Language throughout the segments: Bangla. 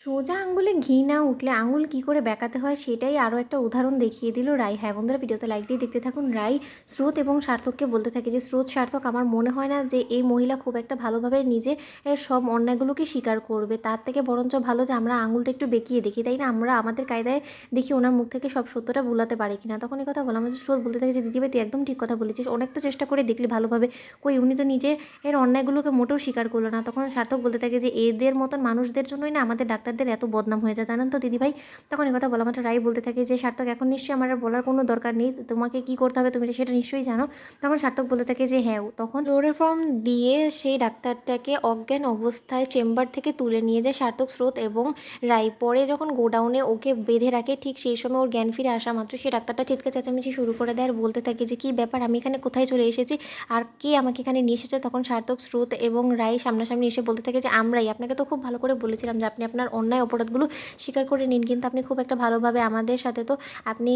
সোজা আঙুলে ঘি না উঠলে আঙুল কী করে বেঁকাতে হয় সেটাই আরও একটা উদাহরণ দেখিয়ে দিল রাই। হ্যাঁ বন্ধুরা, ভিডিওতে লাইক দিয়ে দেখতে থাকুন রাই স্রোত এবং সার্থককে বলতে থাকে যে, স্রোত, সার্থক, আমার মনে হয় না যে এই মহিলা খুব একটা ভালোভাবে নিজে এর সব অন্যায়গুলোকে স্বীকার করবে। তার থেকে বরঞ্চ ভালো যে আমরা আঙুলটা একটু বেঁকিয়ে দেখি, তাই না? আমরা আমাদের কায়দায় দেখি ওনার মুখ থেকে সব সত্যটা ভুলাতে পারি কিনা। তখন এই কথা বললাম। যে স্রোত বলতে থাকে যে, দিদিভাই, তুই একদম ঠিক কথা বলেছিস। অনেক তো চেষ্টা করে দেখলি ভালোভাবে। কই, উনি তো নিজে এর অন্যায়গুলোকে মোটেও স্বীকার করল না। তখন সার্থক বলতে থাকে যে, এদের মতন মানুষদের জন্যই না আমাদের ডাক্তারদের এত বদনাম হয়ে যায়, জানেন তো দিদিভাই? তখন কথা বলা মাত্র রাই বলতে থাকে যে, সার্থক, এখন নিশ্চয়ই আমার বলার কোনো দরকার নেই। তোমাকে কি করতে হবে তুমি সেটা নিশ্চয়ই জানো। তখন সার্থক বলতে থাকে যে হ্যাঁ তখন ফর্ম দিয়ে সেই ডাক্তারটাকে অজ্ঞান অবস্থায় চেম্বার থেকে তুলে নিয়ে যায় সার্থক স্রোত এবং রাই পরে যখন গোডাউনে ওকে বেঁধে রাখে, ঠিক সেই সময় ওর জ্ঞান ফিরে আসা মাত্র সেই ডাক্তারটা চিৎকার, চেঁচামেচি শুরু করে দেয় আর বলতে থাকে যে, কী ব্যাপার? আমি এখানে কোথায় চলে এসেছি? আর কে আমাকে এখানে নিয়ে এসেছে? তখন সার্থক স্রোত এবং রাই সামনাসামনি এসে বলতে থাকে যে, আমরাই। আপনাকে তো খুব ভালো করে বলেছিলাম যে, আপনি আপনার অন্যায় অপরাধগুলো স্বীকার করে নিন। কিন্তু আপনি খুব একটা ভালোভাবে আমাদের সাথে তো আপনি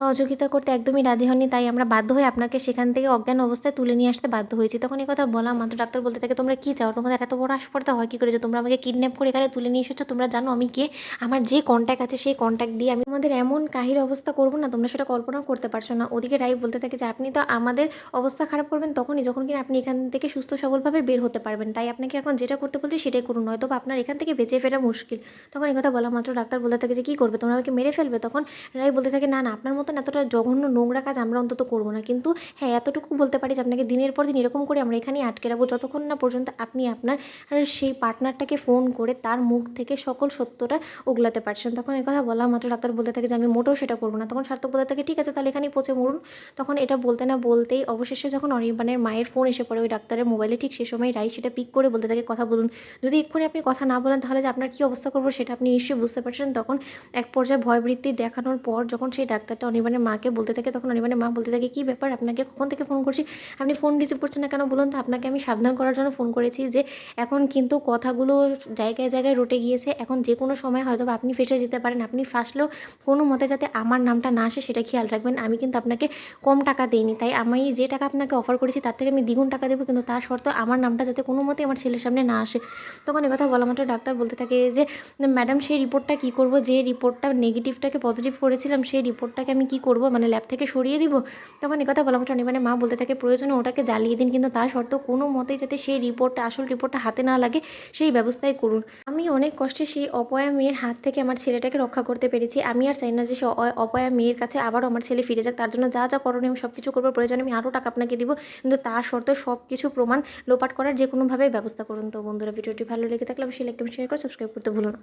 সহযোগিতা করতে একদমই রাজি হননি, তাই আমরা বাধ্য হয়ে আপনাকে সেখান থেকে অজ্ঞান অবস্থায় তুলে নিয়ে আসতে বাধ্য হয়েছি। তখন এই কথা বলা মাত্র ডাক্তার বলতে থাকে, তোমরা কী চাও? তোমাদের এত বড় আসপর্দা হয় কী করে যে তোমরা আমাকে কিডন্যাপ করে এখানে তুলে নিয়ে এসেছ? তোমরা জানো আমি কে? আমার যে কন্ট্যাক্ট আছে সেই কন্ট্যাক্ট দিয়ে আমি আমাদের এমন কাহির অবস্থা করব না, তোমরা সেটা কল্পনাও করতে পারছ না। ওদিকে রাই বলতে থাকে যে, আপনি তো আমাদের অবস্থা খারাপ করবেন তখনই যখন কিনা আপনি এখান থেকে সুস্থ সবলভাবে বের হতে পারবেন। তাই আপনাকে এখন যেটা করতে বলছি সেটাই করুন নয়তো আপনার এখান থেকে বেঁচে ফেরা মুশকিল। তখন এই কথা বলা মাত্র ডাক্তার বলতে থাকে যে, কী করবে? তোমরা আমাকে মেরে ফেলবে? তখন রাই বলতে থাকে, না না, আপনার মতন এতটা জঘন্য নোংরা কাজ আমরা অন্তত করব না। কিন্তু হ্যাঁ এতটুকু বলতে পারি যে আপনাকে দিনের পর দিন এরকম করে আমরা এখানেই আটকে রাখব যতক্ষণ না পর্যন্ত আপনি আপনার সেই পার্টনারটাকে ফোন করে তার মুখ থেকে সকল সত্যটা উগলাতে পারছেন। তখন কথা বলা মাত্র ডাক্তার বলতে থাকে যে, আমি মোটেও সেটা করব না। তখন সার্থক বলতে থাকে, ঠিক আছে, তাহলে এখানেই পচে মরুন। তখন এটা বলতে না বলতেই অবশেষে যখন অনির্বাণের মায়ের ফোন এসে পড়ে, ওই ডাক্তারের মোবাইলে ঠিক সে সময় রাই সেটা পিক করে বলতে থাকে, কথা বলুন। যদি এক্ষুনি আপনি কথা না বলেন, তাহলে যে আপনার কী অবস্থা করব সেটা আপনি নিশ্চয়ই বুঝতে পারছেন। তখন এক পর্যায়ে ভয়বৃত্তি দেখানোর পর যখন সেই ডাক্তারটা অনির্বাণের মাকে বলতে থাকে, তখন অনির্বাণের মা বলতে থাকে, কী ব্যাপার? আপনাকে কখন থেকে ফোন করছি? আপনি ফোন রিসিভ করছেন না কেন বলুন তো? আপনাকে আমি সাবধান করার জন্য ফোন করেছি যে, এখন কিন্তু কথাগুলো জায়গায় জায়গায় রটে গিয়েছে। এখন যে কোনো সময় হয়তো আপনি ফেসে যেতে পারেন। আপনি ফাঁসলেও কোনো মতে যাতে আমার নামটা না আসে সেটা খেয়াল রাখবেন। আমি কিন্তু আপনাকে কম টাকা দিইনি। তাই আমি যে টাকা আপনাকে অফার করেছি তার থেকে আমি দ্বিগুণ টাকা দেবো। কিন্তু তার শর্ত আমার নামটা যাতে কোনো মতে আমার ছেলের সামনে না আসে। তখন কথা বলা মাত্র ডাক্তার বলতে থাকে যে, ম্যাডাম, সেই রিপোর্টটা কী করব? যে রিপোর্টটা নেগেটিভটাকে পজিটিভ করেছিলাম, সেই রিপোর্টটাকে আমি কী করব? মানে ল্যাব থেকে সরিয়ে দিব। তখন কথা বলা মাত্র মানে মা বলতে থাকে, প্রয়োজনে ওটাকে জ্বালিয়ে দিন। কিন্তু তার শর্ত কোনো মতেই যাতে সেই রিপোর্টটা আসল রিপোর্টটা হাতে না লাগে, সেই ব্যবস্থাই করুন। আমি অনেক কষ্টে সেই অপয়া মেয়ের হাত থেকে আমার ছেলেটাকে রক্ষা করতে পেরেছি। আমি আর চাই না যে সে অপয়া মেয়ের কাছে আবারও আমার ছেলে ফিরে যাক। তার জন্য যা যা করণীয় আমি সব কিছু করব। প্রয়োজনে আমি আরও টাকা আপনাকে দিব। কিন্তু তার শর্তে সব কিছু প্রমাণ, লোপাট করার যে কোনোভাবেই ব্যবস্থা করুন। তো বন্ধুরা, ভিডিওটি ভালো লেগে থাকলে অবশ্যই লাইক শেয়ার করে সাবস্ক্রাইব করতে ভুলো না।